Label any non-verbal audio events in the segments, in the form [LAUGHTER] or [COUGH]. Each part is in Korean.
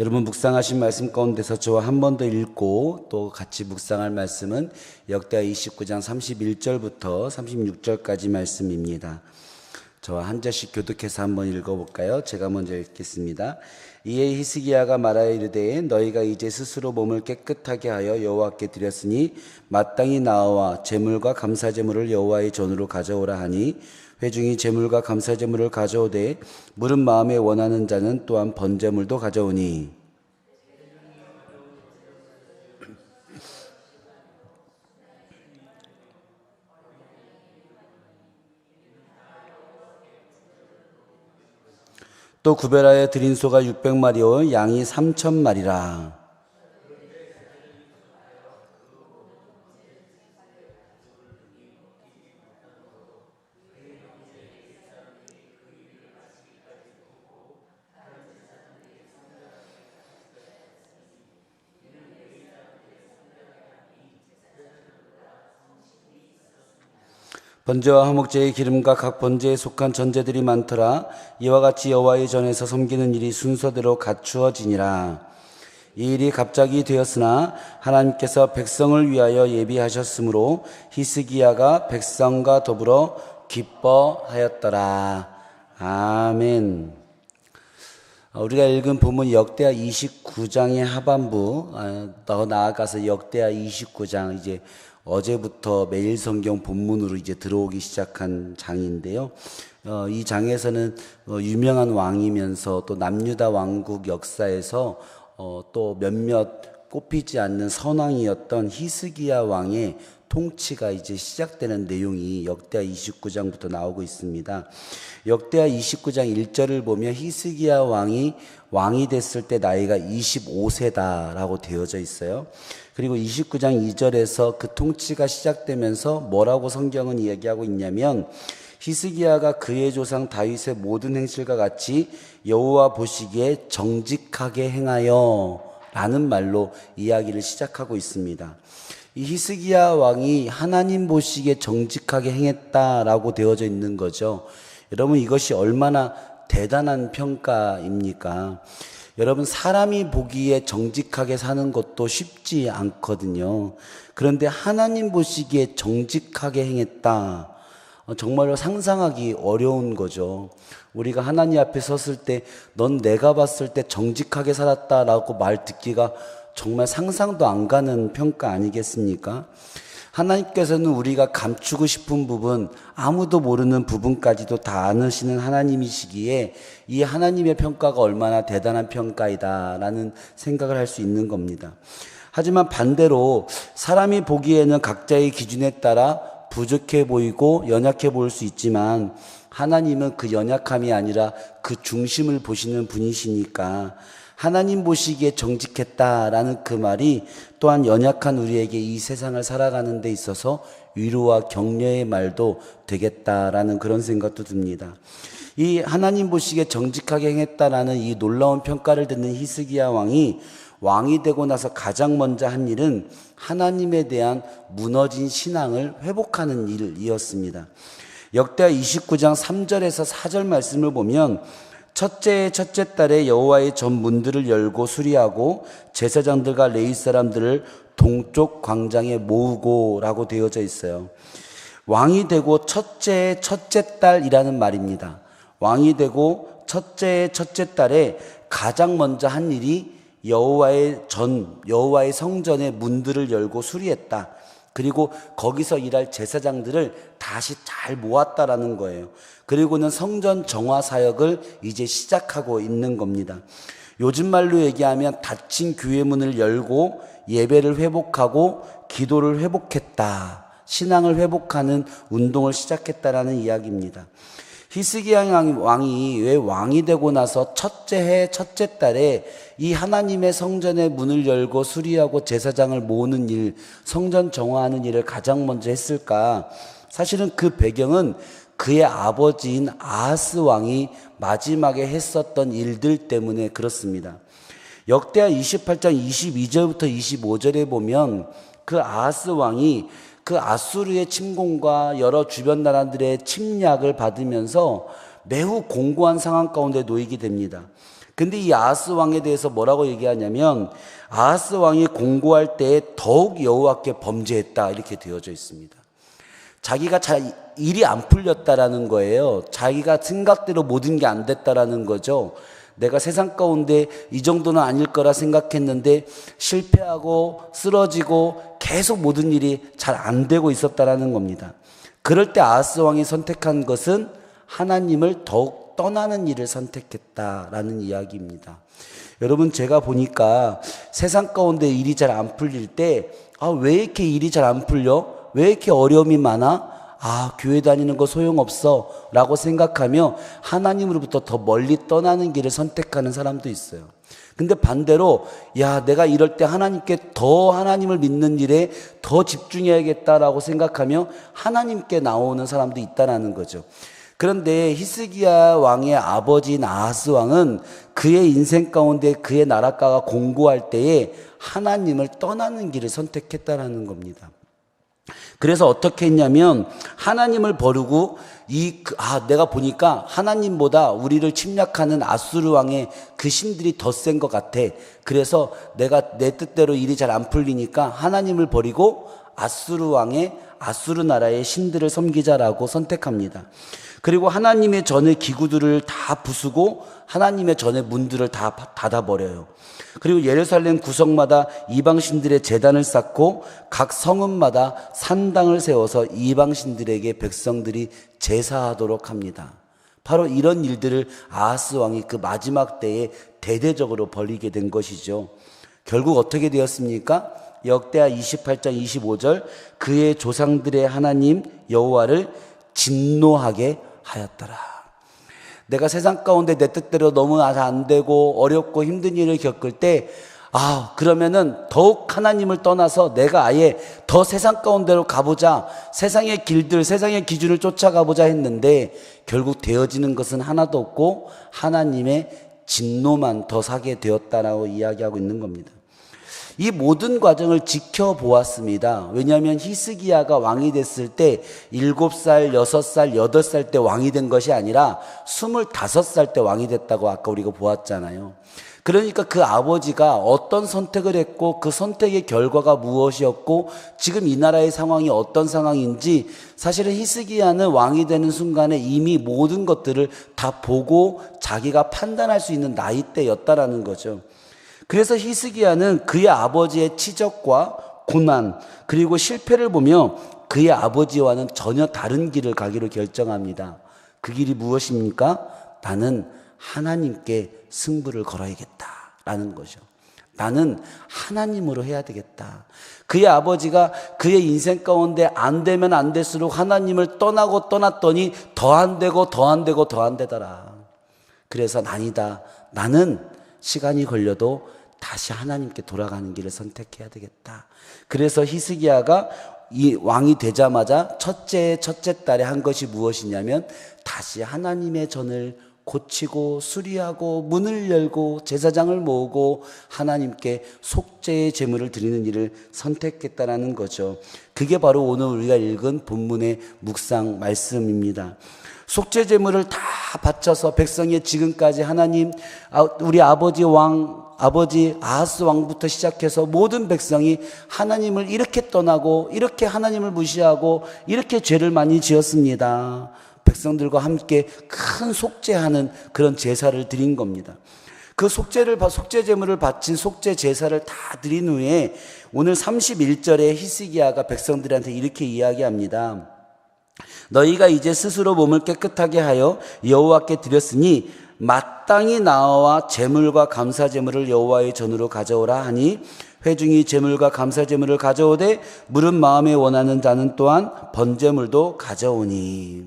여러분 묵상하신 말씀 가운데서 저와 한 번 더 읽고 또 같이 묵상할 말씀은 역대하 29장 31절부터 36절까지 말씀입니다. 저와 한 절씩 교독해서 한번 읽어볼까요? 제가 먼저 읽겠습니다. 이에 히스기야가 말하여 이르되 너희가 이제 스스로 몸을 깨끗하게 하여 여호와께 드렸으니 마땅히 나와 제물과 감사 제물을 여호와의 전으로 가져오라 하니 회중이 제물과 감사 제물을 가져오되 물은 마음에 원하는 자는 또한 번제물도 가져오니. 또 구별하여 드린 소가 600마리요 양이 3천마리라 번제와 화목제의 기름과 각 번제에 속한 전제들이 많더라. 이와 같이 여호와의 전에서 섬기는 일이 순서대로 갖추어지니라. 이 일이 갑자기 되었으나 하나님께서 백성을 위하여 예비하셨으므로 히스기야가 백성과 더불어 기뻐하였더라. 아멘. 우리가 읽은 본문 역대하 29장의 하반부, 아, 더 나아가서 역대하 29장 이제 어제부터 매일 성경 본문으로 이제 들어오기 시작한 장인데요. 어, 이 장에서는 어, 유명한 왕이면서 또 남유다 왕국 역사에서 어, 또 몇몇 꼽히지 않는 선왕이었던 히스기야 왕의 통치가 이제 시작되는 내용이 역대하 29장부터 나오고 있습니다. 역대하 29장 1절을 보면 히스기야 왕이 왕이 됐을 때 나이가 25세다라고 되어져 있어요. 그리고 29장 2절에서 그 통치가 시작되면서 뭐라고 성경은 이야기하고 있냐면 히스기야가 그의 조상 다윗의 모든 행실과 같이 여호와 보시기에 정직하게 행하여 라는 말로 이야기를 시작하고 있습니다. 이 히스기야 왕이 하나님 보시기에 정직하게 행했다라고 되어져 있는 거죠. 여러분 이것이 얼마나 대단한 평가입니까? 여러분 사람이 보기에 정직하게 사는 것도 쉽지 않거든요. 그런데 하나님 보시기에 정직하게 행했다. 어, 정말로 상상하기 어려운 거죠. 우리가 하나님 앞에 섰을 때, 넌 내가 봤을 때 정직하게 살았다라고 말 듣기가 정말 상상도 안 가는 평가 아니겠습니까? 하나님께서는 우리가 감추고 싶은 부분, 아무도 모르는 부분까지도 다 아시는 하나님이시기에 이 하나님의 평가가 얼마나 대단한 평가이다라는 생각을 할 수 있는 겁니다. 하지만 반대로 사람이 보기에는 각자의 기준에 따라 부족해 보이고 연약해 보일 수 있지만 하나님은 그 연약함이 아니라 그 중심을 보시는 분이시니까 하나님 보시기에 정직했다라는 그 말이 또한 연약한 우리에게 이 세상을 살아가는 데 있어서 위로와 격려의 말도 되겠다라는 그런 생각도 듭니다. 이 하나님 보시기에 정직하게 행했다라는 이 놀라운 평가를 듣는 히스기야 왕이 왕이 되고 나서 가장 먼저 한 일은 하나님에 대한 무너진 신앙을 회복하는 일이었습니다. 역대하 29장 3절에서 4절 말씀을 보면 첫째 첫째 달에 여호와의 전 문들을 열고 수리하고 제사장들과 레위 사람들을 동쪽 광장에 모으고라고 되어져 있어요. 왕이 되고 첫째 첫째 달이라는 말입니다. 왕이 되고 첫째 첫째 달에 가장 먼저 한 일이 여호와의 전 여호와의 성전의 문들을 열고 수리했다. 그리고 거기서 일할 제사장들을 다시 잘 모았다라는 거예요. 그리고는 성전 정화 사역을 이제 시작하고 있는 겁니다. 요즘 말로 얘기하면 닫힌 교회 문을 열고 예배를 회복하고 기도를 회복했다. 신앙을 회복하는 운동을 시작했다라는 이야기입니다. 히스기야 왕이 왜 왕이 되고 나서 첫째 해 첫째 달에 이 하나님의 성전의 문을 열고 수리하고 제사장을 모으는 일, 성전 정화하는 일을 가장 먼저 했을까? 사실은 그 배경은 그의 아버지인 아하스 왕이 마지막에 했었던 일들 때문에 그렇습니다. 역대하 28장 22절부터 25절에 보면 그 아하스 왕이 그 아수르의 침공과 여러 주변 나라들의 침략을 받으면서 매우 공고한 상황 가운데 놓이게 됩니다. 근데 이 아하스 왕에 대해서 뭐라고 얘기하냐면 아하스 왕이 공고할 때 더욱 여호와께 범죄했다 이렇게 되어져 있습니다. 자기가 잘 일이 안 풀렸다라는 거예요. 자기가 생각대로 모든 게 안 됐다라는 거죠. 내가 세상 가운데 이 정도는 아닐 거라 생각했는데 실패하고 쓰러지고 계속 모든 일이 잘 안 되고 있었다라는 겁니다. 그럴 때 아하스 왕이 선택한 것은 하나님을 더욱 떠나는 일을 선택했다라는 이야기입니다. 여러분 제가 보니까 세상 가운데 일이 잘 안 풀릴 때 아, 왜 이렇게 일이 잘 안 풀려? 왜 이렇게 어려움이 많아? 아, 교회 다니는 거 소용없어. 라고 생각하며 하나님으로부터 더 멀리 떠나는 길을 선택하는 사람도 있어요. 근데 반대로, 야, 내가 이럴 때 하나님께 더 하나님을 믿는 일에 더 집중해야겠다라고 생각하며 하나님께 나오는 사람도 있다라는 거죠. 그런데 히스기야 왕의 아버지 나하스 왕은 그의 인생 가운데 그의 나라가가 공고할 때에 하나님을 떠나는 길을 선택했다라는 겁니다. 그래서 어떻게 했냐면 하나님을 버리고 이 아 내가 보니까 하나님보다 우리를 침략하는 아수르 왕의 그 신들이 더 센 것 같아. 그래서 내가 내 뜻대로 일이 잘 안 풀리니까 하나님을 버리고 아수르 왕의 아수르 나라의 신들을 섬기자라고 선택합니다. 그리고 하나님의 전의 기구들을 다 부수고 하나님의 전의 문들을 다 닫아버려요. 그리고 예루살렘 구석마다 이방신들의 재단을 쌓고 각 성읍마다 산당을 세워서 이방신들에게 백성들이 제사하도록 합니다. 바로 이런 일들을 아하스 왕이 그 마지막 때에 대대적으로 벌이게 된 것이죠. 결국 어떻게 되었습니까? 역대하 28장 25절 그의 조상들의 하나님 여호와를 진노하게 하였더라. 내가 세상 가운데 내 뜻대로 너무 안 되고 어렵고 힘든 일을 겪을 때, 아, 그러면은 더욱 하나님을 떠나서 내가 아예 더 세상 가운데로 가보자. 세상의 길들, 세상의 기준을 쫓아가보자 했는데 결국 되어지는 것은 하나도 없고 하나님의 진노만 더 사게 되었다라고 이야기하고 있는 겁니다. 이 모든 과정을 지켜보았습니다. 왜냐하면 히스기야가 왕이 됐을 때 7살, 6살, 8살 때 왕이 된 것이 아니라 25살 때 왕이 됐다고 아까 우리가 보았잖아요. 그러니까 그 아버지가 어떤 선택을 했고 그 선택의 결과가 무엇이었고 지금 이 나라의 상황이 어떤 상황인지 사실은 히스기야는 왕이 되는 순간에 이미 모든 것들을 다 보고 자기가 판단할 수 있는 나이대였다라는 거죠. 그래서 히스기야는 그의 아버지의 치적과 고난 그리고 실패를 보며 그의 아버지와는 전혀 다른 길을 가기로 결정합니다. 그 길이 무엇입니까? 나는 하나님께 승부를 걸어야겠다라는 거죠. 나는 하나님으로 해야 되겠다. 그의 아버지가 그의 인생 가운데 안 되면 안 될수록 하나님을 떠나고 떠났더니 더 안 되고 더 안 되고 더 안 되더라. 그래서 난이다. 나는 시간이 걸려도 다시 하나님께 돌아가는 길을 선택해야 되겠다. 그래서 히스기야가 이 왕이 되자마자 첫째 첫째 달에 한 것이 무엇이냐면 다시 하나님의 전을 고치고 수리하고 문을 열고 제사장을 모으고 하나님께 속죄의 제물을 드리는 일을 선택했다라는 거죠. 그게 바로 오늘 우리가 읽은 본문의 묵상 말씀입니다. 속죄 제물을 다 바쳐서 백성이 지금까지 하나님 아, 우리 아버지 왕 아버지 아하스 왕부터 시작해서 모든 백성이 하나님을 이렇게 떠나고 이렇게 하나님을 무시하고 이렇게 죄를 많이 지었습니다. 백성들과 함께 큰 속죄하는 그런 제사를 드린 겁니다. 그 속죄를 속죄 제물을 바친 속죄 제사를 다 드린 후에 오늘 31절에 히스기야가 백성들한테 이렇게 이야기합니다. 너희가 이제 스스로 몸을 깨끗하게 하여 여호와께 드렸으니 마땅히 나와 제물과 감사 제물을 여호와의 전으로 가져오라 하니 회중이 제물과 감사 제물을 가져오되 물은 마음에 원하는 자는 또한 번제물도 가져오니.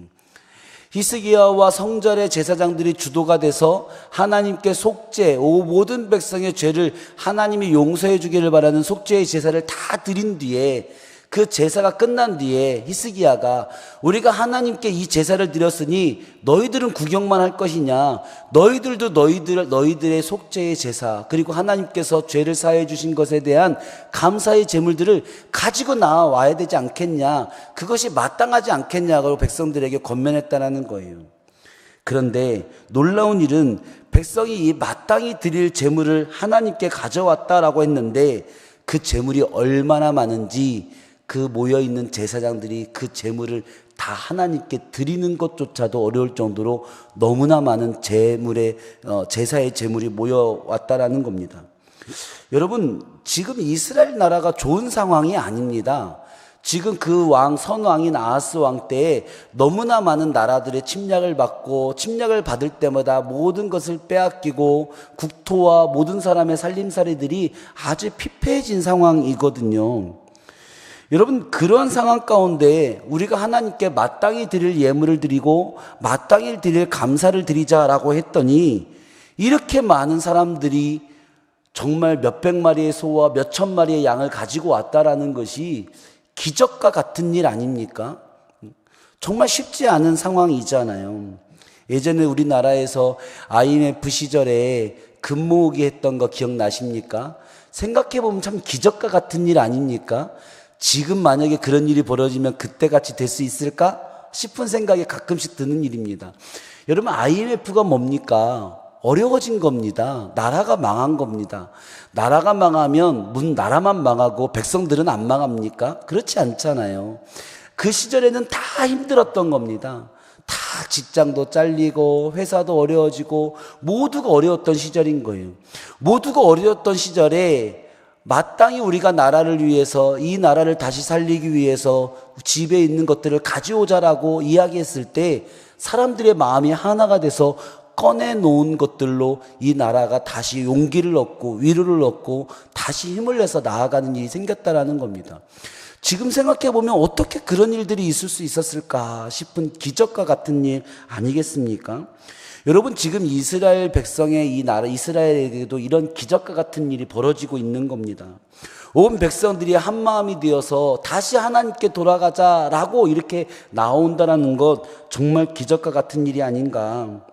히스기야와 성전의 제사장들이 주도가 돼서 하나님께 속죄, 오 모든 백성의 죄를 하나님이 용서해 주기를 바라는 속죄의 제사를 다 드린 뒤에 그 제사가 끝난 뒤에 히스기야가 우리가 하나님께 이 제사를 드렸으니 너희들은 구경만 할 것이냐 너희들도 너희들 너희들의 속죄의 제사 그리고 하나님께서 죄를 사해 주신 것에 대한 감사의 제물들을 가지고 나와야 되지 않겠냐 그것이 마땅하지 않겠냐고 백성들에게 권면했다라는 거예요. 그런데 놀라운 일은 백성이 이 마땅히 드릴 재물을 하나님께 가져왔다라고 했는데 그 재물이 얼마나 많은지 그 모여 있는 제사장들이 그 재물을 다 하나님께 드리는 것조차도 어려울 정도로 너무나 많은 재물의 어, 제사의 재물이 모여 왔다라는 겁니다. 여러분 지금 이스라엘 나라가 좋은 상황이 아닙니다. 지금 그 왕, 선왕인 아하스 왕 때에 너무나 많은 나라들의 침략을 받고 침략을 받을 때마다 모든 것을 빼앗기고 국토와 모든 사람의 살림살이들이 아주 피폐해진 상황이거든요. 여러분 그러한 상황 가운데 우리가 하나님께 마땅히 드릴 예물을 드리고 마땅히 드릴 감사를 드리자라고 했더니 이렇게 많은 사람들이 정말 몇백 마리의 소와 몇천 마리의 양을 가지고 왔다라는 것이 기적과 같은 일 아닙니까? 정말 쉽지 않은 상황이잖아요. 예전에 우리나라에서 IMF 시절에 금모으기 했던 거 기억나십니까? 생각해보면 참 기적과 같은 일 아닙니까? 지금 만약에 그런 일이 벌어지면 그때같이 될 수 있을까? 싶은 생각이 가끔씩 드는 일입니다. 여러분, IMF가 뭡니까? 어려워진 겁니다. 나라가 망한 겁니다. 나라가 망하면 문 나라만 망하고 백성들은 안 망합니까? 그렇지 않잖아요. 그 시절에는 다 힘들었던 겁니다. 다 직장도 잘리고 회사도 어려워지고 모두가 어려웠던 시절인 거예요. 모두가 어려웠던 시절에 마땅히 우리가 나라를 위해서 이 나라를 다시 살리기 위해서 집에 있는 것들을 가져오자라고 이야기했을 때 사람들의 마음이 하나가 돼서 꺼내놓은 것들로 이 나라가 다시 용기를 얻고 위로를 얻고 다시 힘을 내서 나아가는 일이 생겼다라는 겁니다. 지금 생각해 보면 어떻게 그런 일들이 있을 수 있었을까 싶은 기적과 같은 일 아니겠습니까? 여러분 지금 이스라엘 백성의 이 나라 이스라엘에게도 이런 기적과 같은 일이 벌어지고 있는 겁니다. 온 백성들이 한 마음이 되어서 다시 하나님께 돌아가자라고 이렇게 나온다라는 것 정말 기적과 같은 일이 아닌가.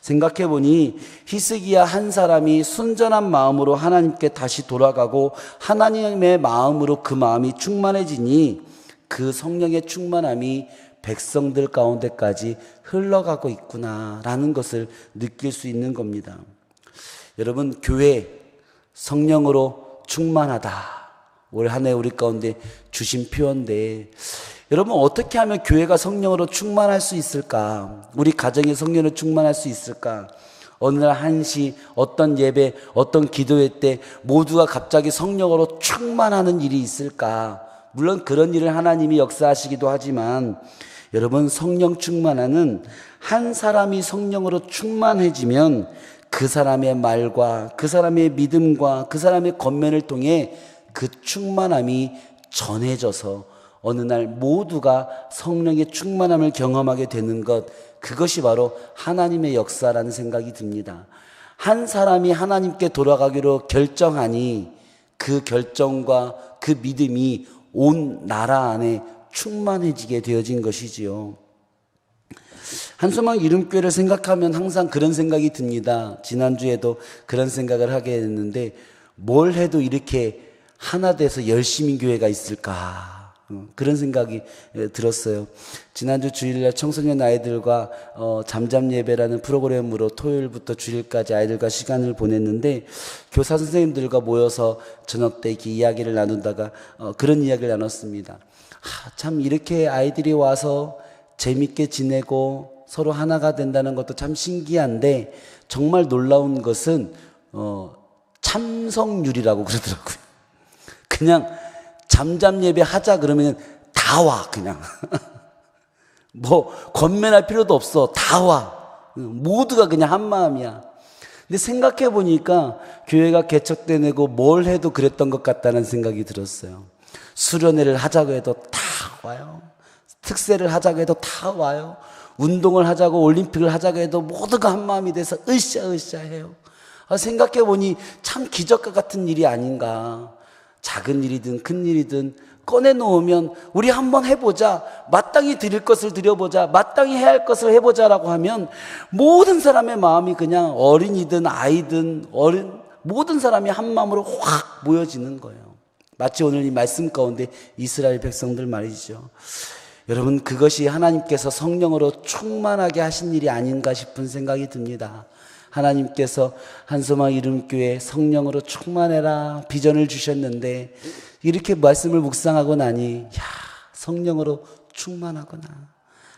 생각해 보니 히스기야 한 사람이 순전한 마음으로 하나님께 다시 돌아가고 하나님의 마음으로 그 마음이 충만해지니 그 성령의 충만함이 백성들 가운데까지 흘러가고 있구나라는 것을 느낄 수 있는 겁니다. 여러분, 교회 성령으로 충만하다. 올 한 해 우리 가운데 주신 표현인데 여러분 어떻게 하면 교회가 성령으로 충만할 수 있을까? 우리 가정의 성령으로 충만할 수 있을까? 어느 날 한시 어떤 예배 어떤 기도회 때 모두가 갑자기 성령으로 충만하는 일이 있을까? 물론 그런 일을 하나님이 역사하시기도 하지만 여러분 성령 충만하는 한 사람이 성령으로 충만해지면 그 사람의 말과 그 사람의 믿음과 그 사람의 겉면을 통해 그 충만함이 전해져서 어느 날 모두가 성령의 충만함을 경험하게 되는 것, 그것이 바로 하나님의 역사라는 생각이 듭니다. 한 사람이 하나님께 돌아가기로 결정하니 그 결정과 그 믿음이 온 나라 안에 충만해지게 되어진 것이지요. 한소망 이름교회를 생각하면 항상 그런 생각이 듭니다. 지난주에도 그런 생각을 하게 됐는데 뭘 해도 이렇게 하나 돼서 열심히 교회가 있을까? 어, 그런 생각이 예, 들었어요. 지난주 주일날 청소년 아이들과 어, 잠잠 예배라는 프로그램으로 토요일부터 주일까지 아이들과 시간을 보냈는데 교사 선생님들과 모여서 저녁 때 이렇게 이야기를 나눈다가 어, 그런 이야기를 나눴습니다. 하, 참 이렇게 아이들이 와서 재밌게 지내고 서로 하나가 된다는 것도 참 신기한데 정말 놀라운 것은 어, 참석률이라고 그러더라고요. [LAUGHS] 그냥 잠잠 예배 하자 그러면 다 와, 그냥. [LAUGHS] 뭐, 건면할 필요도 없어. 다 와. 모두가 그냥 한 마음이야. 근데 생각해 보니까 교회가 개척되고 뭘 해도 그랬던 것 같다는 생각이 들었어요. 수련회를 하자고 해도 다 와요. 특세를 하자고 해도 다 와요. 운동을 하자고 올림픽을 하자고 해도 모두가 한 마음이 돼서 으쌰으쌰 해요. 아, 생각해 보니 참 기적과 같은 일이 아닌가. 작은 일이든 큰 일이든 꺼내놓으면 우리 한번 해보자. 마땅히 드릴 것을 드려보자. 마땅히 해야 할 것을 해보자라고 하면 모든 사람의 마음이 그냥 어린이든 아이든 어른, 모든 사람이 한 마음으로 확 모여지는 거예요. 마치 오늘 이 말씀 가운데 이스라엘 백성들 말이죠. 여러분, 그것이 하나님께서 성령으로 충만하게 하신 일이 아닌가 싶은 생각이 듭니다. 하나님께서 한소망 이름교회 성령으로 충만해라 비전을 주셨는데 이렇게 말씀을 묵상하고 나니 야 성령으로 충만하구나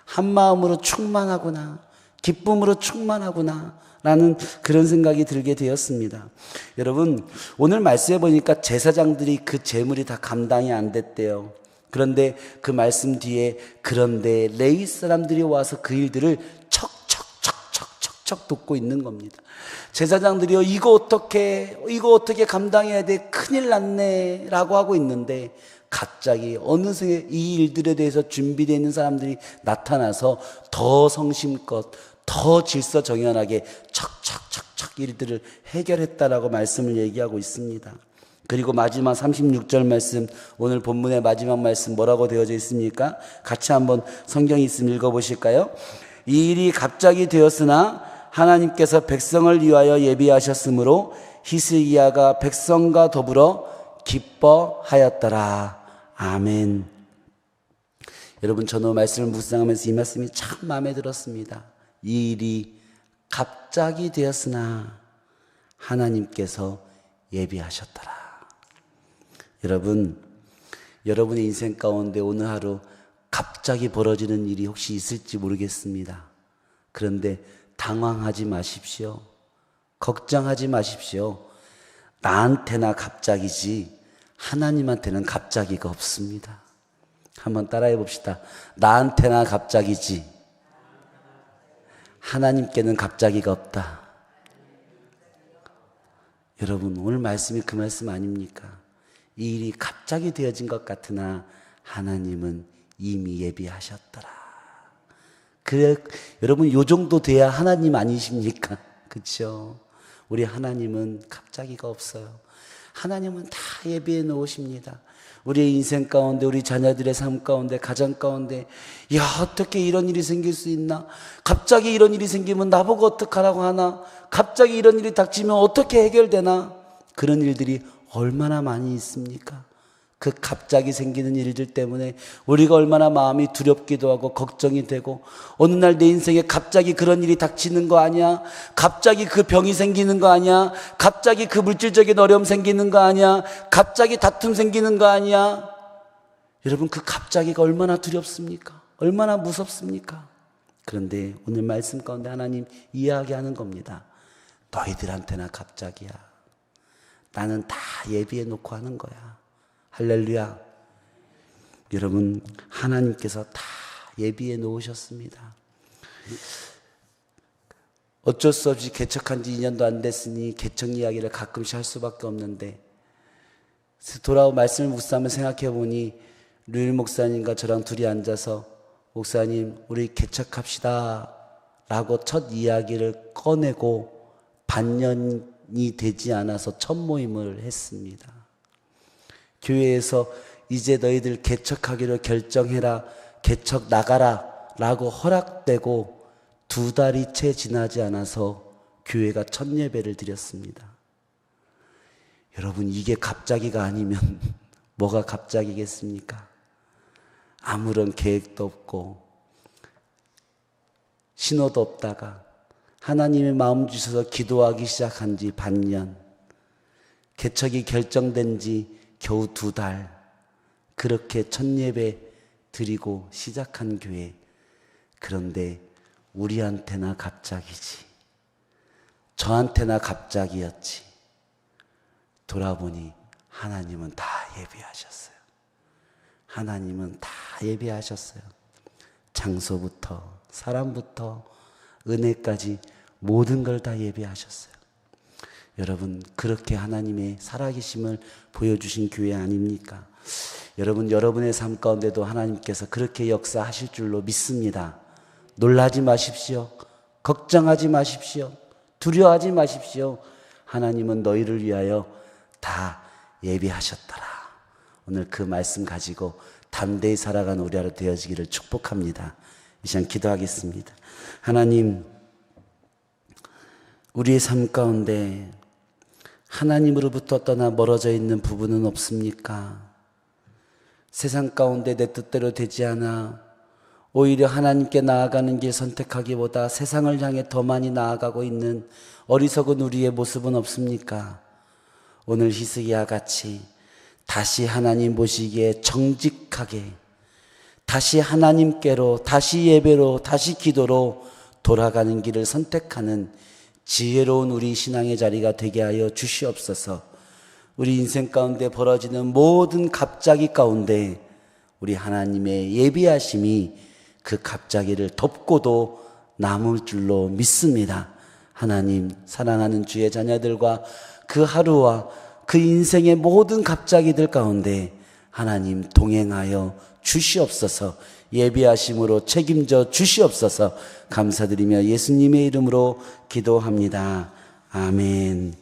한 마음으로 충만하구나 기쁨으로 충만하구나 라는 그런 생각이 들게 되었습니다. 여러분 오늘 말씀해 보니까 제사장들이 그 재물이 다 감당이 안 됐대요. 그런데 그 말씀 뒤에 그런데 레위 사람들이 와서 그 일들을 척척척척척척 돕고 있는 겁니다. 제사장들이요 이거 어떻게 이거 어떻게 감당해야 돼 큰일 났네 라고 하고 있는데 갑자기 어느새 이 일들에 대해서 준비되어 있는 사람들이 나타나서 더 성심껏 더 질서 정연하게 척척척척 일들을 해결했다라고 말씀을 얘기하고 있습니다. 그리고 마지막 36절 말씀, 오늘 본문의 마지막 말씀 뭐라고 되어져 있습니까? 같이 한번 성경이 있으면 읽어보실까요? 이 일이 갑자기 되었으나 하나님께서 백성을 위하여 예비하셨으므로 히스기야가 백성과 더불어 기뻐하였더라. 아멘. 여러분, 저는 말씀을 묵상하면서 이 말씀이 참 마음에 들었습니다. 이 일이 갑자기 되었으나 하나님께서 예비하셨더라. 여러분, 여러분의 인생 가운데 오늘 하루 갑자기 벌어지는 일이 혹시 있을지 모르겠습니다. 그런데 당황하지 마십시오. 걱정하지 마십시오. 나한테나 갑자기지 하나님한테는 갑자기가 없습니다. 한번 따라해 봅시다. 나한테나 갑자기지 하나님께는 갑자기가 없다. 여러분, 오늘 말씀이 그 말씀 아닙니까? 이 일이 갑자기 되어진 것 같으나 하나님은 이미 예비하셨더라. 그래, 여러분, 요 정도 돼야 하나님 아니십니까? [LAUGHS] 그쵸? 우리 하나님은 갑자기가 없어요. 하나님은 다 예비해 놓으십니다. 우리의 인생 가운데, 우리 자녀들의 삶 가운데, 가정 가운데, 야, 어떻게 이런 일이 생길 수 있나? 갑자기 이런 일이 생기면 나보고 어떡하라고 하나? 갑자기 이런 일이 닥치면 어떻게 해결되나? 그런 일들이 얼마나 많이 있습니까? 그 갑자기 생기는 일들 때문에 우리가 얼마나 마음이 두렵기도 하고 걱정이 되고 어느 날 내 인생에 갑자기 그런 일이 닥치는 거 아니야? 갑자기 그 병이 생기는 거 아니야? 갑자기 그 물질적인 어려움 생기는 거 아니야? 갑자기 다툼 생기는 거 아니야? 여러분 그 갑자기가 얼마나 두렵습니까? 얼마나 무섭습니까? 그런데 오늘 말씀 가운데 하나님 이야기하는 겁니다. 너희들한테나 갑자기야. 나는 다 예비해 놓고 하는 거야. 할렐루야. 여러분, 하나님께서 다 예비해 놓으셨습니다. 어쩔 수 없이 개척한 지 2년도 안 됐으니 개척 이야기를 가끔씩 할 수밖에 없는데 돌아오 말씀을 묵상하며 생각해 보니 류일 목사님과 저랑 둘이 앉아서 목사님 우리 개척합시다 라고 첫 이야기를 꺼내고 반년 이 되지 않아서 첫 모임을 했습니다. 교회에서 이제 너희들 개척하기로 결정해라, 개척 나가라 라고 허락되고 두 달이 채 지나지 않아서 교회가 첫 예배를 드렸습니다. 여러분, 이게 갑자기가 아니면 [LAUGHS] 뭐가 갑자기겠습니까? 아무런 계획도 없고, 신호도 없다가 하나님의 마음 주셔서 기도하기 시작한 지 반년, 개척이 결정된 지 겨우 두 달, 그렇게 첫 예배 드리고 시작한 교회. 그런데 우리한테나 갑자기지. 저한테나 갑자기였지. 돌아보니 하나님은 다 예비하셨어요. 하나님은 다 예비하셨어요. 장소부터, 사람부터, 은혜까지 모든 걸 다 예배하셨어요. 여러분, 그렇게 하나님의 살아계심을 보여주신 교회 아닙니까? 여러분, 여러분의 삶 가운데도 하나님께서 그렇게 역사하실 줄로 믿습니다. 놀라지 마십시오. 걱정하지 마십시오. 두려워하지 마십시오. 하나님은 너희를 위하여 다 예비하셨더라. 오늘 그 말씀 가지고 담대히 살아가는 우리 하루 되어지기를 축복합니다. 이 시간 기도하겠습니다. 하나님, 우리의 삶 가운데 하나님으로부터 떠나 멀어져 있는 부분은 없습니까? 세상 가운데 내 뜻대로 되지 않아 오히려 하나님께 나아가는 길 선택하기보다 세상을 향해 더 많이 나아가고 있는 어리석은 우리의 모습은 없습니까? 오늘 희스기야 같이 다시 하나님 보시기에 정직하게 다시 하나님께로 다시 예배로 다시 기도로 돌아가는 길을 선택하는 지혜로운 우리 신앙의 자리가 되게 하여 주시옵소서. 우리 인생 가운데 벌어지는 모든 갑자기 가운데 우리 하나님의 예비하심이 그 갑자기를 덮고도 남을 줄로 믿습니다. 하나님 사랑하는 주의 자녀들과 그 하루와 그 인생의 모든 갑자기들 가운데 하나님 동행하여 주시옵소서 예비하심으로 책임져 주시옵소서 감사드리며 예수님의 이름으로 기도합니다. 아멘.